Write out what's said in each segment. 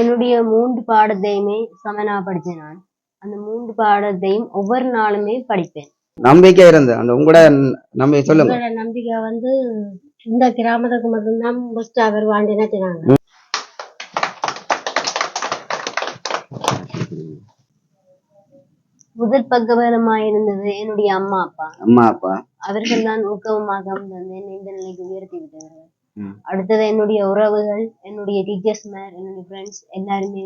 என்னுடைய மூன்று பாடத்தையுமே சமனா படிச்சேன் நான். அந்த மூன்று பாடத்தையும் ஒவ்வொரு நாளுமே படிப்பேன். நம்பிக்கை இருந்து அந்த உங்களோட நம்பிக்கை சொல்லுங்க. உங்களோட நம்பிக்கை வந்து இந்த கிராமத்துக்கு மட்டும்தான் பெஸ்டா வருவான்னு நினைக்கிறாங்க. முதல் பக்கபலமா இருந்தது என்னுடைய அம்மா அப்பா. அம்மா அப்பா. அவர்கள் தான் ஊக்கமாக வந்து என்னை இந்த நிலைக்கு உயர்த்தி விட்டவர்கள். அடுத்தது என்னுடைய உறவுகள் என்னுடைய டீச்சர்ஸ் மேர் என்னுடைய ஃப்ரெண்ட்ஸ் எல்லாருமே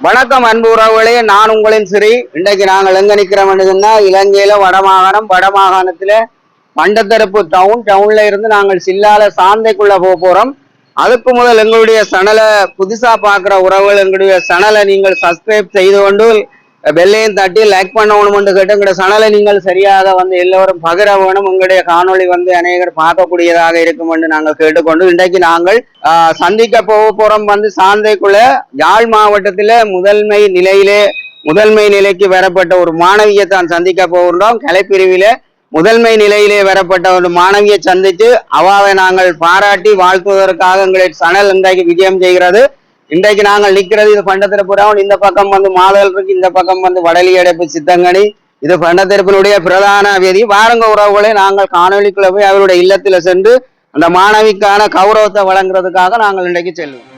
வணக்கம் அன்பு உறவுகளே. நான் உங்களின் சிறி. இன்றைக்கு நாங்கள் எங்க நிக்கிறோம்னு சொன்னா இலங்கையில வடமாகாணம் வடமாகாணத்துல பண்டத்தரப்பு டவுன் டவுன்ல இருந்து நாங்கள் சில்லால சாந்தைக்குள்ள போக போறோம். அதுக்கு முதல் எங்களுடைய சனலை புதுசா பார்க்குற உறவுகள் எங்களுடைய சனலை நீங்கள் சப்ஸ்கிரைப் செய்து கொண்டு வெள்ளையும் தட்டி லைக் பண்ணணும்னு கேட்டு எங்களுடைய சனலை நீங்கள் சரியாக வந்து எல்லோரும் பகிர வேணும். உங்களுடைய காணொளி வந்து அநேகர் பார்க்கக்கூடியதாக இருக்கும் என்று நாங்கள் கேட்டுக்கொண்டு இன்றைக்கு நாங்கள் சந்திக்க போக போறோம். வந்து சாந்தைக்குள்ள யாழ் மாவட்டத்தில முதன்மை நிலையிலே முதன்மை நிலைக்கு வரப்பட்ட ஒரு மாணவியை தான் சந்திக்க போகின்றோம். கலைப்பிரிவில முதன்மை நிலையிலே வரப்பட்ட ஒரு மாணவியை சந்தித்து அவாவை நாங்கள் பாராட்டி வாழ்த்துவதற்காக எங்களுடைய சனல் இன்றைக்கு விஜயம் செய்கிறது. இன்றைக்கு நாங்கள் நிற்கிறது இது பண்டத்திரப்புறம் இந்த பக்கம் வந்து மாதல் இருக்கு இந்த பக்கம் வந்து வடலி அடைப்பு சித்தங்கனி. இது பண்டத்திருப்பினுடைய பிரதான வேதி. வாரங்க உறவுகளை நாங்கள் காணொலிக்குள்ள போய் அவருடைய இல்லத்துல சென்று அந்த மாணவிக்கான கௌரவத்தை வழங்குறதுக்காக நாங்கள் இன்றைக்கு செல்வோம்.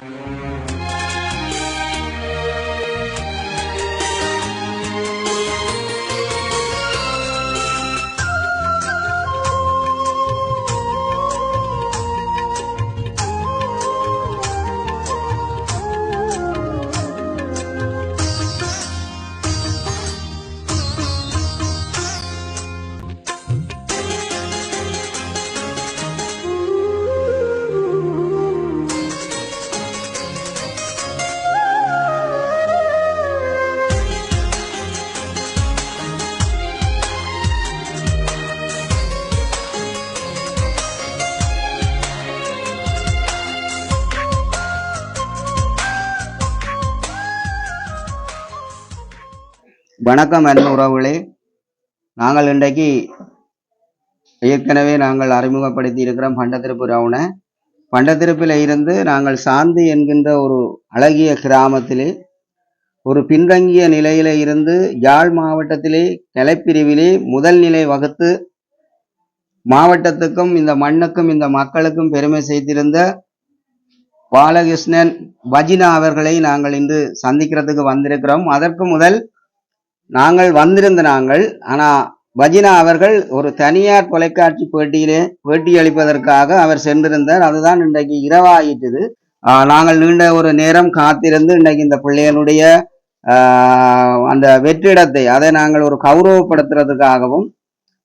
வணக்கம் அன்பு உறவுகளே. நாங்கள் இன்றைக்கு ஏற்கனவே நாங்கள் அறிமுகப்படுத்தி இருக்கிறோம் பண்டத்திருப்பு ரவுனை. பண்டத்திருப்பில் இருந்து நாங்கள் சாந்தி என்கின்ற ஒரு அழகிய கிராமத்திலே ஒரு பின்தங்கிய நிலையில இருந்து யாழ் மாவட்டத்திலே கலைப்பிரிவிலே முதல் நிலை வகுத்து மாவட்டத்துக்கும் இந்த மண்ணுக்கும் இந்த மக்களுக்கும் பெருமை செய்திருந்த பாலகிருஷ்ணன் வஜினா அவர்களை நாங்கள் இன்று சந்திக்கிறதுக்கு வந்திருக்கிறோம். அதற்கு முதல் நாங்கள் வந்திருந்த நாங்கள் ஆனா வஜினா அவர்கள் ஒரு தனியார் தொலைக்காட்சி பேட்டியிலே பேட்டி அளிப்பதற்காக அவர் சென்றிருந்தார். அதுதான் இன்றைக்கு இரவாயிட்டது ஆஹ் நாங்கள் நீண்ட ஒரு நேரம் காத்திருந்து இன்றைக்கு இந்த பிள்ளைகளுடைய ஆஹ் அந்த வெற்றிடத்தை அதை நாங்கள் ஒரு கௌரவப்படுத்துறதுக்காகவும்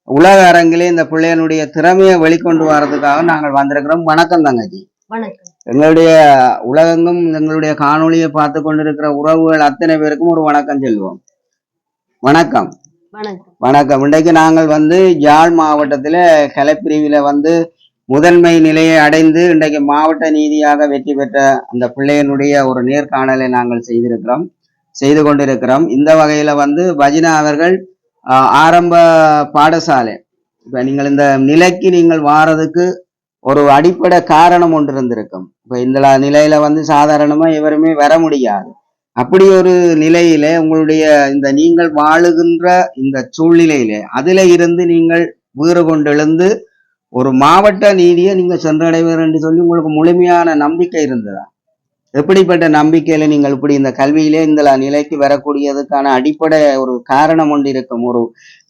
உலக அரங்கிலே இந்த பிள்ளைகளுடைய திறமையை வெளிக்கொண்டு வர்றதுக்காக நாங்கள் வந்திருக்கிறோம். வணக்கம் தங்கச்சி. வணக்கம். எங்களுடைய உலகெங்கும் எங்களுடைய காணொளியை பார்த்து கொண்டிருக்கிற உறவுகள் அத்தனை பேருக்கும் ஒரு வணக்கம் சொல்லுவோம். வணக்கம். வணக்கம். இன்றைக்கு நாங்கள் வந்து யாழ் மாவட்டத்தில் கலைப்பிரிவில் வந்து முதன்மை நிலையை அடைந்து இன்றைக்கு மாவட்ட நீதியாக வெற்றி பெற்ற அந்த பிள்ளையனுடைய ஒரு நேர்காணலை நாங்கள் செய்திருக்கிறோம். செய்து கொண்டிருக்கிறோம். இந்த வகையில் வந்து பஜினா அவர்கள் ஆரம்ப பாடசாலை. இப்போ நீங்கள் இந்த நிலைக்கு நீங்கள் வாரதுக்கு ஒரு அடிப்படை காரணம் ஒன்று இருந்திருக்கும். இப்போ இந்த நிலையில வந்து சாதாரணமா எவருமே வர முடியாது. அப்படி ஒரு நிலையில உங்களுடைய இந்த நீங்கள் வாழுகின்ற இந்த சூழ்நிலையில அதுல இருந்து நீங்கள் வீறு கொண்டெழுந்து ஒரு மாவட்ட நீதியை நீங்க சென்றடைவர் என்று சொல்லி உங்களுக்கு முழுமையான நம்பிக்கை இருந்ததா? எப்படிப்பட்ட நம்பிக்கையில நீங்கள் இப்படி இந்த கல்வியிலே இந்த நிலைக்கு வரக்கூடியதுக்கான அடிப்படை ஒரு காரணம் ஒன்று இருக்கும். ஒரு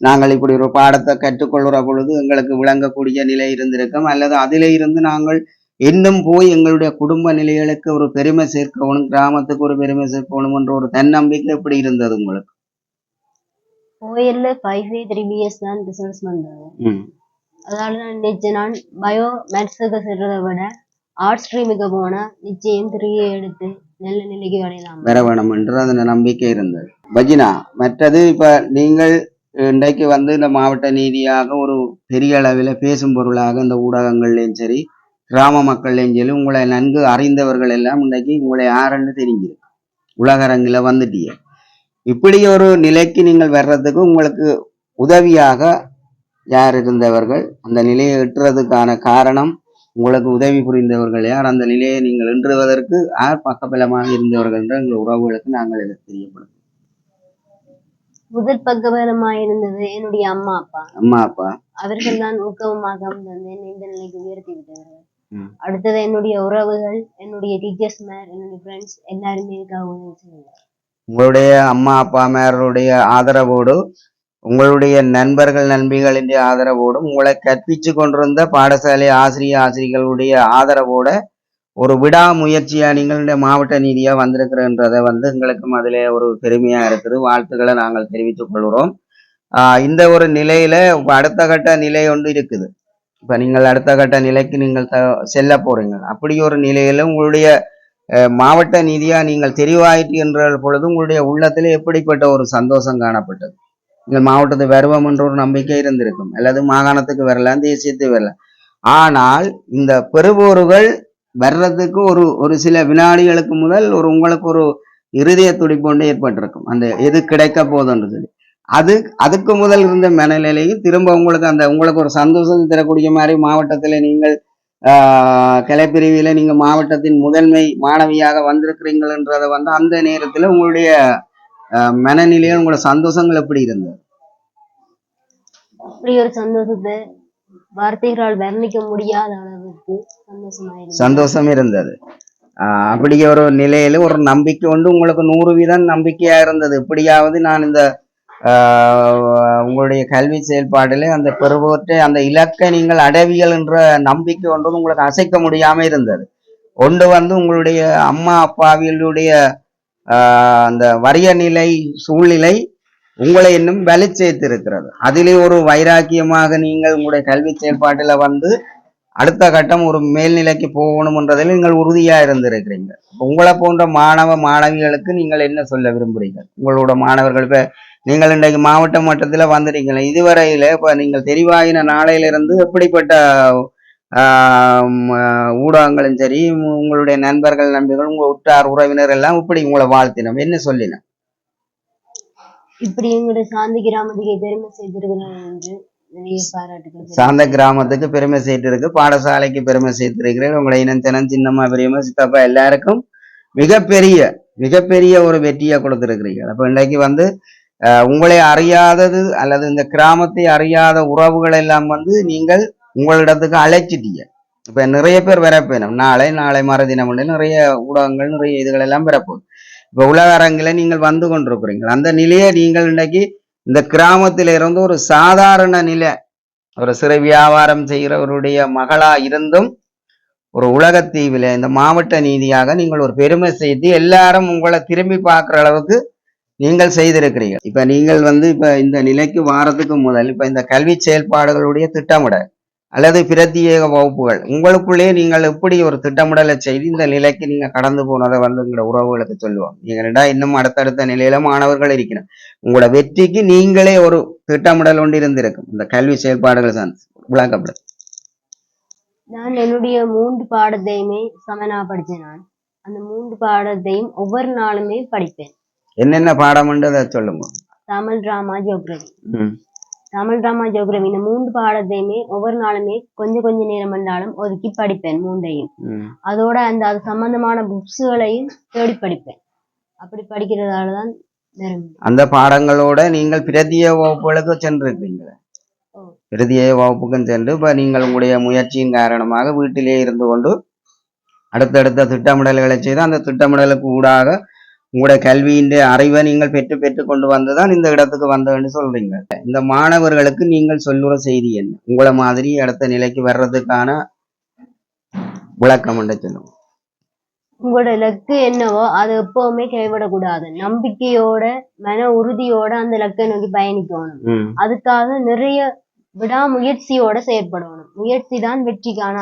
நாங்கள் இப்படி ஒரு பாடத்தை கற்றுக்கொள்கிற பொழுது எங்களுக்கு விளங்கக்கூடிய நிலை இருந்திருக்கும். அல்லது அதிலே இருந்து நாங்கள் இன்னும் போய் எங்களுடைய குடும்ப நிலைகளுக்கு ஒரு பெருமை சேர்க்கணும் கிராமத்துக்கு ஒரு பெருமை சேர்க்கணும் என்ற ஒரு தன்னம்பிக்கை எப்படி இருந்தது உங்களுக்கு? ஓஎல்ல ஃபைவ் த்ரீ பிஎஸ் தான் ரிசல்ட்ஸ் வந்தது. அதனால நான் நினைச்சேன் நான் பயோ மேத்ஸுக்கு செல்றதை விட ஆர்ட்ஸ் ஸ்ட்ரீமுக்கு போனா நிச்சயம் த்ரீ எடுத்து நல்ல நிலைக்கு அடையலாம் வர வேணும் என்ற அந்த நம்பிக்கை இருந்தது. பஜினா மற்றது இப்ப நீங்கள் இன்றைக்கு வந்து இந்த மாவட்ட நீதியாக ஒரு பெரிய அளவில் பேசும் பொருளாக இந்த ஊடகங்கள்லையும் சரி கிராம மக்கள்லையும் சரி உங்களை நன்கு அறிந்தவர்கள் எல்லாம் இன்றைக்கு உங்களை யாருன்னு தெரிஞ்சிருக்கு உலகரங்கில் வந்துட்டீங்க இப்படி ஒரு நிலைக்கு நீங்கள் வர்றதுக்கு உங்களுக்கு உதவியாக யார் இருந்தவர்கள்? அந்த நிலையை எட்டுறதுக்கான காரணம் உங்களுக்கு உதவி புரிந்தவர்கள் யார்? அந்த நிலையை நீங்கள் இன்றுவதற்கு யார் பக்கபலமாக இருந்தவர்கள் என்ற எங்கள் உறவுகளுக்கு நாங்கள் இதை தெரியப்படுத்தும் முதல் பக்கபலமா இருந்தது என்னுடைய அம்மா அப்பா. அம்மா அப்பா. அவர்கள் தான் ஊக்கமாக வந்து என்னை இந்த நிலைக்கு உயர்த்தி விட்டவர்கள். அடுத்தது என்னுடைய உறவுகள் என்னுடைய டீச்சர்ஸ் மேர் என்னுடைய ஃப்ரெண்ட்ஸ் எல்லாருமே உதவி உங்களுடைய அம்மா அப்பா மேருடைய ஆதரவோடு உங்களுடைய நண்பர்கள் நண்பிகளின் ஆதரவோடும் உங்களை கற்பித்து கொண்டிருந்த பாடசாலை ஆசிரிய ஆசிரியர்களுடைய ஆதரவோட ஒரு விடாமுயற்சியா நீங்களுடைய மாவட்ட நீதியா வந்திருக்கிறன்றதை வந்து எங்களுக்கும் அதிலே ஒரு பெருமையா இருக்குது. வாழ்த்துக்களை நாங்கள் தெரிவித்துக் கொள்கிறோம். ஆஹ் இந்த ஒரு நிலையில அடுத்த கட்ட நிலை ஒன்று இருக்குது. இப்போ நீங்கள் அடுத்த கட்ட நிலைக்கு நீங்கள் த- செல்ல போறீங்க. அப்படி ஒரு நிலையில் உங்களுடைய மாவட்ட நீதியாக நீங்கள் தெரிவாயிற்று என்ற பொழுது உங்களுடைய உள்ளத்தில் எப்படிப்பட்ட ஒரு சந்தோஷம் காணப்பட்டது? நீங்கள் மாவட்டத்துக்கு வருவோம் என்ற ஒரு நம்பிக்கை இருந்திருக்கும். அல்லது மாகாணத்துக்கு வரலாம் தேசியத்துக்கு வரலாம். ஆனால் இந்த பெறுபவர்கள் வர்றதுக்கு ஒரு ஒரு சில வினாடிகளுக்கு முதல் ஒரு உங்களுக்கு ஒரு இருதய துடிப்பு ஒன்று ஏற்பட்டிருக்கும். அந்த எது கிடைக்க போதுன்றது அது அதுக்கு முதல் இருந்த மனநிலையும் திரும்ப உங்களுக்கு அந்த உங்களுக்கு ஒரு சந்தோஷத்தை தரக்கூடிய மாதிரி மாவட்டத்தில் நீங்கள் ஆஹ், கலைப்பிரிவில நீங்க மாவட்டத்தின் முதன்மை மாணவியாக வந்திருக்கிறீங்கன்றத வந்து அந்த நேரத்துல உங்களுடைய மனநிலையில் உங்களோட சந்தோஷங்கள் எப்படி இருந்தது? அப்படி ஒரு சந்தோஷத்தை வார்த்தைகளால் வர்ணிக்க முடியாத அளவுக்கு சந்தோஷமா இருந்தது. சந்தோஷம் இருந்தது அப்படி ஒரு நிலையில ஒரு நம்பிக்கை உண்டு. உங்களுக்கு நூறு வீதம் நம்பிக்கையா இருந்தது. எப்படியாவது நான் இந்த உங்களுடைய கல்வி செயல்பாடுல அந்த பெறுபவற்றை அந்த இலக்கை நீங்கள் அடைவியல் என்ற நம்பிக்கை ஒன்றும் உங்களுக்கு அசைக்க முடியாமல் இருந்தது. ஒன்று வந்து உங்களுடைய அம்மா அப்பாவிகளுடைய அந்த வறிய நிலை சூழ்நிலை உங்களை இன்னும் வலி சேர்த்திருக்கிறது அதிலே ஒரு வைராக்கியமாக நீங்கள் உங்களுடைய கல்வி செயல்பாட்டில் வந்து அடுத்த கட்டம் ஒரு மேல்நிலைக்கு போகணுன்றதில் நீங்கள் உறுதியாக இருந்திருக்கிறீங்க உங்களை போன்ற மாணவ மாணவிகளுக்கு நீங்கள் என்ன சொல்ல விரும்புறீங்க உங்களோட மாணவர்கள் இப்போ நீங்கள் இன்றைக்கு மாவட்ட மட்டத்துல வந்துட்டீங்களே இதுவரையில இப்ப நீங்கள் தெரிவாயின நாளையிலிருந்து எப்படிப்பட்ட ஊடகங்களும் சரி உங்களுடைய நண்பர்கள் நண்பர்கள் உங்க உற்றார் உறவினர் எல்லாம் இப்படி உங்களை வாழ்த்தினோம். என்ன சொல்லினோம்? இப்படி எங்களுடைய சாந்தி கிராமத்துக்கு பெருமை செய்திருக்கிறோம் என்று. சார்ந்த கிராமத்துக்கு பெருமை சேர்த்திருக்கு. பாடசாலைக்கு பெருமை சேர்த்திருக்கிறேன். உங்களை இனத்தனம் சின்னம்மா பெரியம்மா சித்தப்பா எல்லாருக்கும் மிகப்பெரிய மிகப்பெரிய ஒரு வெற்றியை கொடுத்திருக்கிறீங்க அப்ப இன்னைக்கு வந்து உங்களை அறியாதது அல்லது இந்த கிராமத்தை அறியாத உறவுகள் எல்லாம் வந்து நீங்கள் உங்களிடத்துக்கு அழைச்சிட்டீங்க. இப்ப நிறைய பேர் வரப்போணும் நாளை நாளை மறுதினம் நிறைய ஊடகங்கள் நிறைய இதுகள் எல்லாம் பெறப்போகுது இப்ப உலக அரங்கில் நீங்கள் வந்து கொண்டிருக்கிறீங்க. அந்த நிலையை நீங்கள் இன்னைக்கு இந்த கிராமத்தில இருந்து ஒரு சாதாரண நிலை ஒரு சிறு வியாபாரம் செய்கிறவருடைய மகளா இருந்தும் ஒரு உலகத்தீவில இந்த மாவட்ட நீதியாக நீங்கள் ஒரு பெருமை செய்து எல்லாரும் உங்களை திரும்பி பார்க்குற அளவுக்கு நீங்கள் செய்திருக்கிறீர்கள். இப்ப நீங்கள் வந்து இப்ப இந்த நிலைக்கு வாரத்துக்கு முதல் இப்ப இந்த கல்வி செயல்பாடுகளுடைய திட்டமிடல் அல்லது பிரத்யேக வகுப்புகள் உங்களுக்குள்ளே நீங்கள் எப்படி ஒரு திட்டமிடலை செய்து இந்த நிலைக்கு நீங்க கடந்து போனதை வந்து உங்களோட உறவுகளுக்கு சொல்லுவோம் நீங்கள்டா இன்னும் அடுத்தடுத்த நிலையில மாணவர்கள் இருக்கணும் உங்களோட வெற்றிக்கு நீங்களே ஒரு திட்டமிடல் ஒன்று இருந்திருக்கும். இந்த கல்வி செயல்பாடுகள் தான் விளக்கப்படும் நான் என்னுடைய மூன்று பாடத்தையுமே சமனா படித்தேன் நான். அந்த மூன்று பாடத்தையும் ஒவ்வொரு நாளுமே படிப்பேன். என்னென்ன பாடம்ன்றது அதை சொல்லுங்க தமிழ் டிராமா ஜியோகிரபி ம். தமிழ் டிராமா ஜியோகிரபி இந்த மூன்று பாடத்தையுமே ஒவ்வொரு நாளுமே கொஞ்சம் கொஞ்ச நேரம் என்றாலும் ஒதுக்கி படிப்பேன் மூன்றையும். அதோட அந்த அது சம்பந்தமான புக்ஸுகளையும் தேடி படிப்பேன். அப்படி படிக்கிறதால தான் அந்த பாடங்களோட நீங்கள் பிரதிய வகுப்புகளுக்கு சென்றிருக்கீங்களா. பிரதிய வகுப்புக்கும் சென்று இப்ப நீங்கள் உங்களுடைய முயற்சியின் காரணமாக வீட்டிலே இருந்து கொண்டு அடுத்தடுத்த திட்டமிடல்களை செய்து அந்த திட்டமிடலுக்கு ஊடாக உங்களுடைய கல்வியின் அறிவை நீங்கள் பெற்று பெற்று கொண்டு வந்துதான் இந்த இடத்துக்கு வந்தேன்னு சொல்றீங்க. இந்த மாணவர்களுக்கு நீங்கள் சொல்லுற செய்தி என்ன? உங்களை மாதிரி அடுத்த நிலைக்கு வர்றதுக்கான விளக்கம் சொல்லுங்க. உங்களோட இலக்கு என்னவோ அது எப்பவுமே கைவிடக்கூடாது. நம்பிக்கையோட மன உறுதியோட அந்த இலக்கை நோக்கி பயணிக்கணும். அதுக்காக நிறைய விடாமுயற்சியோட செயற்படணும். முயற்சி தான் வெற்றிக்கான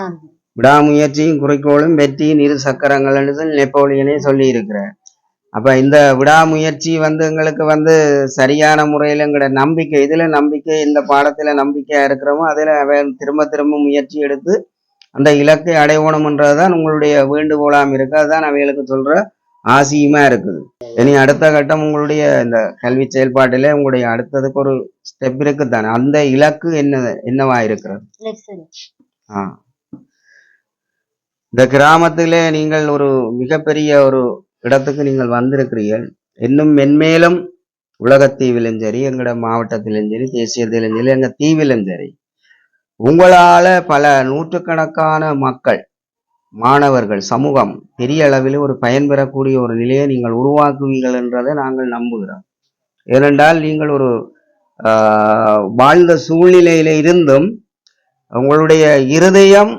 விடாமுயற்சியும் குறிக்கோளும் வெற்றியின் இரு சக்கரங்கள் நெப்போலியனே சொல்லி இருக்கிறார் அப்ப இந்த விடாமுயற்சி வந்து எங்களுக்கு வந்து சரியான முறையில் எங்களோட நம்பிக்கை இதுல நம்பிக்கை இந்த பாடத்துல நம்பிக்கையா இருக்கிறோமோ அதுல திரும்ப திரும்ப முயற்சி எடுத்து அந்த இலக்கை அடையணும்ன்றதுதான் உங்களுடைய வேண்டுகோளாம் இருக்கு. அதுதான் அவைகளுக்கு சொல்ற ஆசியுமா இருக்குது. இனி அடுத்த கட்டம் உங்களுடைய இந்த கல்வி செயல்பாட்டில உங்களுடைய அடுத்ததுக்கு ஒரு ஸ்டெப் இருக்குதானே? அந்த இலக்கு என்ன என்னவா இருக்கிறது? ஆ. இந்த கிராமத்திலே நீங்கள் ஒரு மிகப்பெரிய ஒரு இடத்துக்கு நீங்கள் வந்திருக்கிறீர்கள். இன்னும் மென்மேலும் உலகத்தீவிலும் சரி எங்களோட மாவட்டத்திலும் சரி தேசியத்திலும் சரி எங்கள் தீவிலும் சரி உங்களால பல நூற்றுக்கணக்கான மக்கள் மாணவர்கள் சமூகம் பெரிய அளவில் ஒரு பயன்பெறக்கூடிய ஒரு நிலையை நீங்கள் உருவாக்குவீர்கள் என்றதை நாங்கள் நம்புகிறோம். ஏனென்றால் நீங்கள் ஒரு வாழ்ந்த சூழ்நிலையில இருந்தும் உங்களுடைய இருதயம்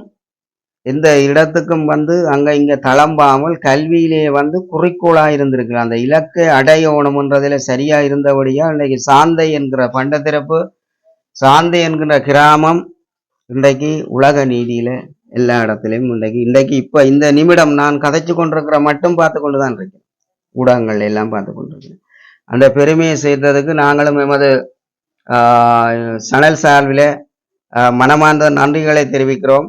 எந்த இடத்துக்கும் வந்து அங்கே இங்கே தளம்பாமல் கல்வியிலே வந்து குறிக்கோளாக இருந்திருக்கு அந்த இலக்கை அடையணும்ன்றதுல சரியாக இருந்தபடியா இன்றைக்கு சாந்தை என்கிற பண்டத்திறப்பு சாந்தை என்கிற கிராமம் இன்றைக்கு உலக நீதியில் எல்லா இடத்துலையும் இன்றைக்கு இன்றைக்கு இப்போ இந்த நிமிடம் நான் கதைச்சு கொண்டிருக்கிற மட்டும் பார்த்து கொண்டுதான் இருக்கேன். ஊடகங்கள் எல்லாம் பார்த்து கொண்டிருக்கிறேன். அந்த பெருமையை செய்ததுக்கு நாங்களும் எமது சணல் சார்பில் மனமார்ந்த நன்றிகளை தெரிவிக்கிறோம்.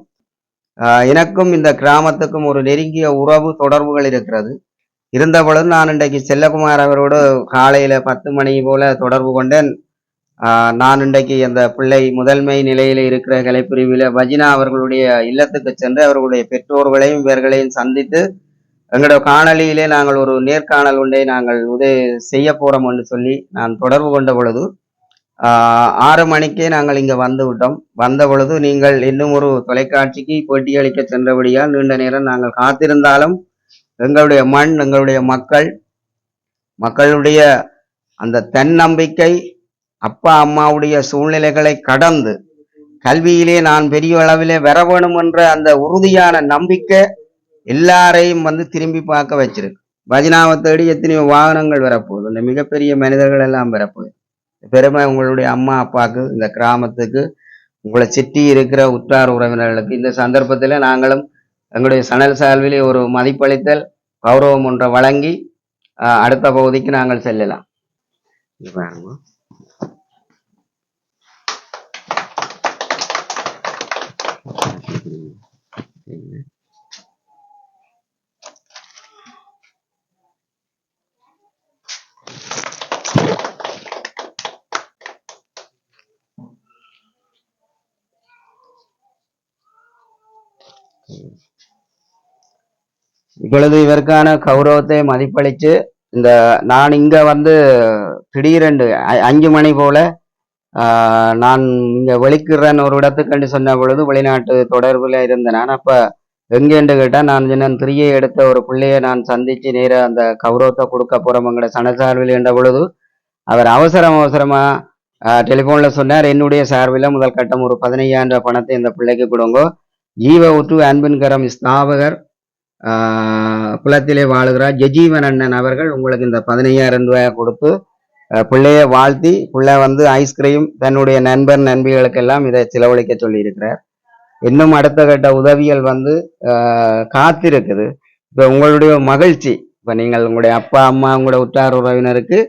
எனக்கும் இந்த கிராமத்துக்கும் ஒரு நெருங்கிய உறவு தொடர்புகள் இருக்கிறது. இருந்தபொழுது நான் இன்றைக்கு செல்லகுமார் அவரோடு காலையில் பத்து மணி போல தொடர்பு கொண்டேன். நான் இன்றைக்கு அந்த பிள்ளை முதன்மை நிலையில் இருக்கிற கலைப்பிரிவில் வஜினா அவர்களுடைய இல்லத்துக்கு சென்று அவர்களுடைய பெற்றோர்களையும் இவர்களையும் சந்தித்து எங்களோட காணொலியிலே நாங்கள் ஒரு நேர்காணல் ஒன்றை நாங்கள் உதவி செய்ய போகிறோம் என்று சொல்லி நான் தொடர்பு கொண்ட பொழுது ஆறு மணிக்கே நாங்கள் இங்கே வந்து விட்டோம். வந்த பொழுது நீங்கள் இன்னும் ஒரு தொலைக்காட்சிக்கு பேட்டியளிக்க சென்றபடியால் நீண்ட நேரம் நாங்கள் காத்திருந்தாலும் எங்களுடைய மண் எங்களுடைய மக்கள் மக்களுடைய அந்த தன்னம்பிக்கை அப்பா அம்மாவுடைய சூழ்நிலைகளை கடந்து கல்வியிலே நான் பெரிய அளவிலே வர வேணும் என்ற அந்த உறுதியான நம்பிக்கை எல்லாரையும் வந்து திரும்பி பார்க்க வச்சிருக்கு. பஜனாவை தேடி எத்தனையோ வாகனங்கள் வரப்போகுது. இந்த மிகப்பெரிய மனிதர்கள் எல்லாம் வரப்போகுது. பெருமை உங்களுடைய அம்மா அப்பாவுக்கு இந்த கிராமத்துக்கு உங்களை சுற்றி இருக்கிற உற்றார் உறவினர்களுக்கு. இந்த சந்தர்ப்பத்தில் நாங்களும் எங்களுடைய சணல் சால்விலே ஒரு மதிப்பளித்தல் கௌரவம் ஒன்றை வழங்கி அடுத்த பகுதிக்கு நாங்கள் செல்லலாம். பாருங்க. இப்பொழுது இவருக்கான கௌரவத்தை மதிப்பளித்து இந்த நான் இங்க வந்து திடீரென்று அஞ்சு மணி போல ஆஹ், நான் இங்க வெளிக்கிறேன் ஒரு இடத்துக்கு சொன்ன பொழுது வெளிநாட்டு தொடர்பில் இருந்தேன். நான் அப்ப எங்கேன்னு கேட்டால் நான் நான் திரியை எடுத்த ஒரு பிள்ளையை நான் சந்திச்சு நேர அந்த கௌரவத்தை கொடுக்க போறோம் சனசார்பில் என்ற பொழுது அவர் அவசரம் அவசரமா டெலிஃபோனில் சொன்னார் என்னுடைய சார்பில் முதல் கட்டம் ஒரு பதினையாயிரம் ரூபாய் பணத்தை இந்த பிள்ளைக்கு கொடுங்கோ. ஜீவ உற்று அன்பின்கரம் ஸ்தாபகர் குலத்திலே குளத்திலே வாழுகிறார். ஜெஜீவன் அண்ணன் அவர்கள் உங்களுக்கு இந்த பதினையாயிரம் ரூபாயை கொடுத்து பிள்ளையை பிள்ளைய வாழ்த்தி பிள்ளை வந்து ஐஸ்கிரீம் தன்னுடைய நண்பர் நண்பிகளுக்கெல்லாம் இதை செலவழிக்க சொல்லியிருக்கிறார். இன்னும் அடுத்த கட்ட உதவிகள் வந்து காத்திருக்குது. இப்போ உங்களுடைய மகிழ்ச்சி. இப்போ நீங்கள் உங்களுடைய அப்பா அம்மா உங்களுடைய உற்றார் உறவினருக்கு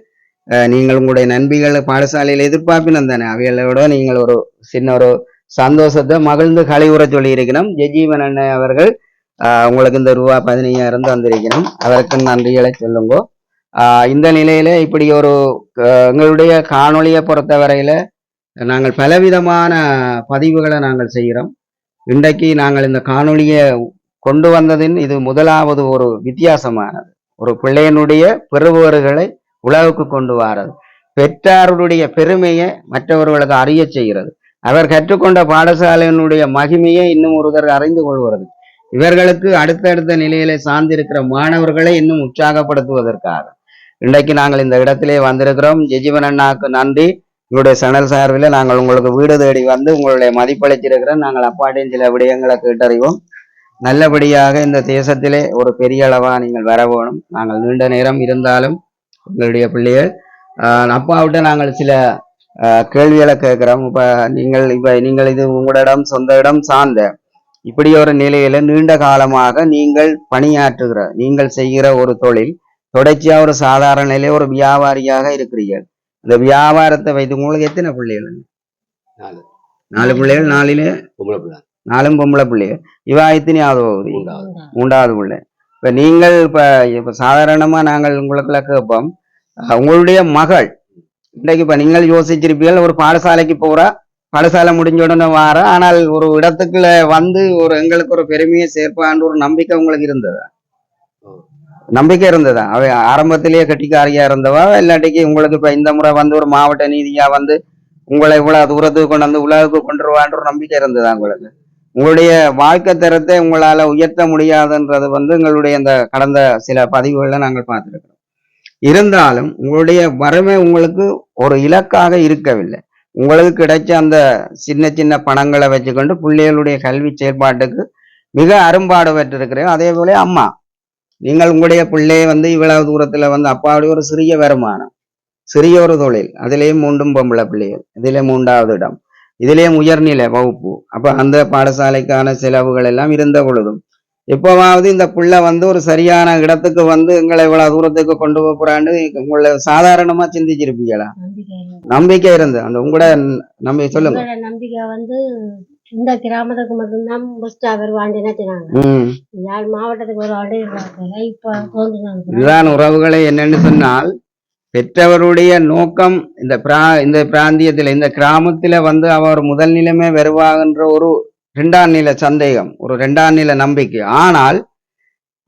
நீங்கள் உங்களுடைய நண்பிகள் பாடசாலையில் எதிர்பார்ப்பினம் தானே அவைகளோட நீங்கள் ஒரு சின்ன ஒரு சந்தோஷத்தை மகிழ்ந்து கழிவுற சொல்லியிருக்கணும். ஜெஜீவன் அண்ணன் அவர்கள் உங்களுக்கு இந்த ரூபா பதினையாயிரம் தந்திருக்கணும். அதற்கு நன்றிகளை சொல்லுங்க. இந்த நிலையில இப்படி ஒரு எங்களுடைய காணொளியை பொறுத்தவரையில நாங்கள் பலவிதமான பதிவுகளை நாங்கள் செய்கிறோம். இன்றைக்கு நாங்கள் இந்த காணொளியை கொண்டு வந்ததின் இது முதலாவது ஒரு வித்தியாசமானது. ஒரு பிள்ளையனுடைய பெறுபவர்களை உலகுக்கு கொண்டு வாரது. பெற்றாருடைய பெருமையை மற்றவர்களுக்கு அறிய செய்கிறது. அவர் கற்றுக்கொண்ட பாடசாலையினுடைய மகிமையை இன்னும் ஒருவர் அறிந்து கொள்வது இவர்களுக்கு அடுத்தடுத்த நிலையில சார்ந்திருக்கிற மாணவர்களை இன்னும் உற்சாகப்படுத்துவதற்காக. இன்றைக்கு நாங்கள் இந்த இடத்திலே வந்திருக்கிறோம். ஜெஜீவன் அண்ணாக்கு நன்றி. உங்களுடைய சணல் சார்பில் நாங்கள் உங்களுக்கு வீடு தேடி வந்து உங்களுடைய மதிப்பளிச்சிருக்கிறோம் நாங்கள் அப்பாட்டையும் சில விடயங்களை கேட்டறிவோம். நல்லபடியாக இந்த தேசத்திலே ஒரு பெரிய அளவா நீங்கள் வர வேணும். நாங்கள் நீண்ட நேரம் இருந்தாலும் உங்களுடைய பிள்ளைகள் ஆஹ் அப்பாவிட்ட நாங்கள் சில கேள்விகளை கேட்கிறோம். இப்ப நீங்கள் இப்ப நீங்கள் இது உங்களோட இடம் சொந்த இடம் சார்ந்த இப்படி ஒரு நிலையில நீண்ட காலமாக நீங்கள் பணியாற்றுகிற நீங்கள் செய்கிற ஒரு தொழில் தொடர்ச்சியா ஒரு சாதாரண நிலையில ஒரு வியாபாரியாக இருக்கிறீர்கள். இந்த வியாபாரத்தை வைத்து உங்களுக்கு எத்தனை பிள்ளைகள்? நாலு. நாலு பிள்ளைகள் நாலிலே? நாலும் பொம்பளை பிள்ளைகள். இவா எத்தனையாவது மூன்றாவது. பிள்ளை. இப்ப நீங்கள் இப்ப இப்ப சாதாரணமா நாங்கள் உங்களுக்குள்ள கேட்போம். உங்களுடைய மகள் இன்றைக்கு இப்ப நீங்கள் யோசிச்சிருப்பீர்கள் ஒரு பாடசாலைக்கு போறா பாடசாலை முடிஞ்ச உடனே வார. ஆனால் ஒரு இடத்துக்குள்ள வந்து ஒரு எங்களுக்கு ஒரு பெருமையை சேர்ப்பான்ற ஒரு நம்பிக்கை உங்களுக்கு இருந்ததா? நம்பிக்கை இருந்ததா? அவ ஆரம்பத்திலேயே கட்டிக்காரியா இருந்தவா? இல்லாட்டிக்கு உங்களுக்கு இப்ப இந்த முறை வந்து ஒரு மாவட்ட நீதியா வந்து உங்களை இவ்வளவு தூரத்துக்கு கொண்டு வந்து உலகுக்கு கொண்டு வருவான்ற ஒரு நம்பிக்கை இருந்ததா உங்களுக்கு? உங்களுடைய வாழ்க்கை தரத்தை உங்களால உயர்த்த முடியாதுன்றது வந்து எங்களுடைய இந்த கடந்த சில பதிவுகள்ல நாங்கள் பார்த்துருக்கோம் இருந்தாலும் உங்களுடைய வறுமை உங்களுக்கு ஒரு இலக்காக இருக்கவில்லை. உங்களுக்கு கிடைச்ச அந்த சின்ன சின்ன பணங்களை வச்சுக்கொண்டு பிள்ளைகளுடைய கல்வி செயற்பாட்டுக்கு மிக அரும்பாடு பெற்றிருக்கிறேன் அதே போல அம்மா நீங்கள் உங்களுடைய பிள்ளையை வந்து இவ்வளவு தூரத்துல வந்து அப்பாவுடைய ஒரு சிறிய வருமானம் சிறிய ஒரு தொழில் அதிலேயும் மூன்றும் பொம்பளை பிள்ளைகள் இதிலே மூன்றாவது இடம் இதிலேயும் உயர்நிலை வகுப்பு அப்ப அந்த பாடசாலைக்கான செலவுகள் எல்லாம் இருந்த பொழுதும் எப்பவாவது இந்த பிள்ளை வந்து ஒரு சரியான இடத்துக்கு வந்து எங்களை இவ்வளவு தூரத்துக்கு கொண்டு போறான்னு உங்களை சாதாரணமா சிந்திச்சிருப்பீங்களா? நம்பிக்கை இருந்து அந்த உங்களோட நம்பி சொல்லுங்க. நம்பிக்கை வந்து இந்த கிராமத்துக்கு மட்டும்தான் ஃபர்ஸ்ட் அவர் ம். யாழ் மாவட்டத்துக்கு ஒரு ஆண்டு இப்ப இதுதான் உறவுகளை என்னன்னு சொன்னால் பெற்றவருடைய நோக்கம் இந்த பிரா இந்த பிராந்தியத்துல இந்த கிராமத்துல வந்து அவர் முதல் நிலைமை வருவாங்கன்ற ஒரு ரெண்டாம் நில சந்தேகம் ஒரு ரெண்டாம் நில நம்பிக்கை. ஆனால்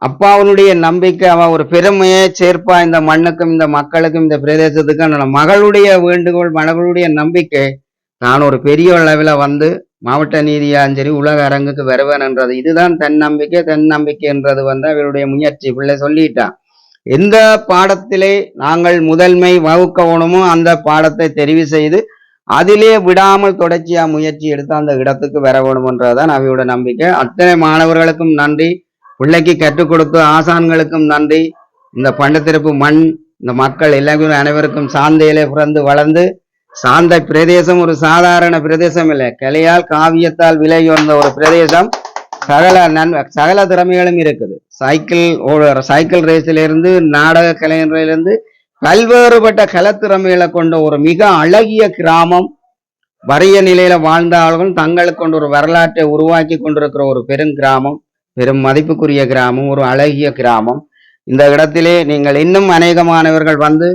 அப்பாவுடைய நம்பிக்கை அவன் ஒரு பெருமையை சேர்ப்பா இந்த மண்ணுக்கும் இந்த மக்களுக்கும் இந்த பிரதேசத்துக்கும் மகளுடைய வேண்டுகோள் மகளுடைய நம்பிக்கை நான் ஒரு பெரிய அளவில் வந்து மாவட்ட நீதியாலும் சரி உலக அரங்குக்கு வருவேன்ன்றது இதுதான் தன் நம்பிக்கை தன் நம்பிக்கைன்றது வந்து அவருடைய முயற்சி. பிள்ளை சொல்லிட்டான் எந்த பாடத்திலே நாங்கள் முதன்மை வகுக்கணுமோ அந்த பாடத்தை தெரிவு செய்து அதிலே விடாமல் தொடர்ச்சியா முயற்சி எடுத்து அந்த இடத்துக்கு வர வேணும்ன்றதுதான் அவையோட நம்பிக்கை. அத்தனை மாணவர்களுக்கும் நன்றி. பிள்ளைக்கு கற்றுக் கொடுத்து ஆசான்களுக்கும் நன்றி. இந்த பண்டத்திருப்பு மண் இந்த மக்கள் எல்லாருக்கும் அனைவருக்கும் சாந்தையிலே பிறந்து வளர்ந்து சாந்த பிரதேசம் ஒரு சாதாரண பிரதேசம் இல்லை. கலையால் காவியத்தால் விலையுயர்ந்த ஒரு பிரதேசம். சகல நன் சகல திறமைகளும் இருக்குது. சைக்கிள் ஓடுற சைக்கிள் ரேஸிலிருந்து நாடக கலைஞரிலிருந்து பல்வேறுபட்ட கலத்திறமைகளை கொண்ட ஒரு மிக அழகிய கிராமம் வறிய நிலையில வாழ்ந்த ஆளுகள் தங்களுக்கு கொண்டு ஒரு வரலாற்றை உருவாக்கி கொண்டிருக்கிற ஒரு பெரும் கிராமம் பெரும் மதிப்புக்குரிய கிராமம் ஒரு அழகிய கிராமம். இந்த இடத்திலே நீங்கள் இன்னும் அநேகமானவர்கள் வந்து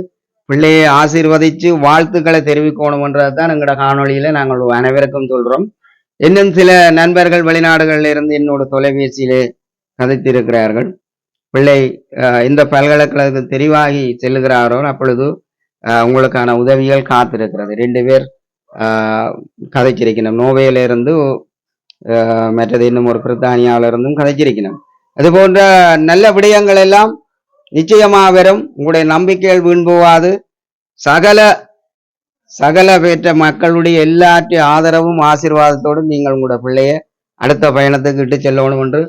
பிள்ளையை ஆசீர்வதிச்சு வாழ்த்துக்களை தெரிவிக்கணும்ன்றது தான் எங்களோட காணொலியில நாங்கள் அனைவருக்கும் சொல்றோம். இன்னும் சில நண்பர்கள் வெளிநாடுகளில் இருந்து என்னோட தொலைபேசியிலே கதைத்திருக்கிறார்கள். பிள்ளை இந்த பல்கலைக்கழகத்தில் தெரிவாகி செல்லுகிறாரோ அப்பொழுது உங்களுக்கான உதவிகள் காத்திருக்கிறது. ரெண்டு பேர் கதைச்சிருக்கணும். நோவேல மற்றது இன்னும் ஒரு பிரித்தானியாவில இருந்தும் கதைச்சிருக்கணும். அது போன்ற நல்ல விடயங்கள் எல்லாம் நிச்சயமாக வரும். உங்களுடைய நம்பிக்கைகள் வீண் போவாது சகல சகல பெற்ற மக்களுடைய எல்லாற்றையும் ஆதரவும் ஆசீர்வாதத்தோடும் நீங்கள் உங்களோட பிள்ளைய அடுத்த பயணத்துக்கு இட்டு செல்லணும் என்று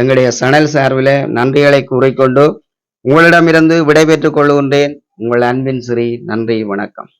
எங்களுடைய சணல் சார்பில் நன்றிகளை கூறிக்கொண்டு உங்களிடமிருந்து விடைபெற்றுக் கொள்கின்றேன். உங்கள் அன்பின் ஸ்ரீ நன்றி வணக்கம்.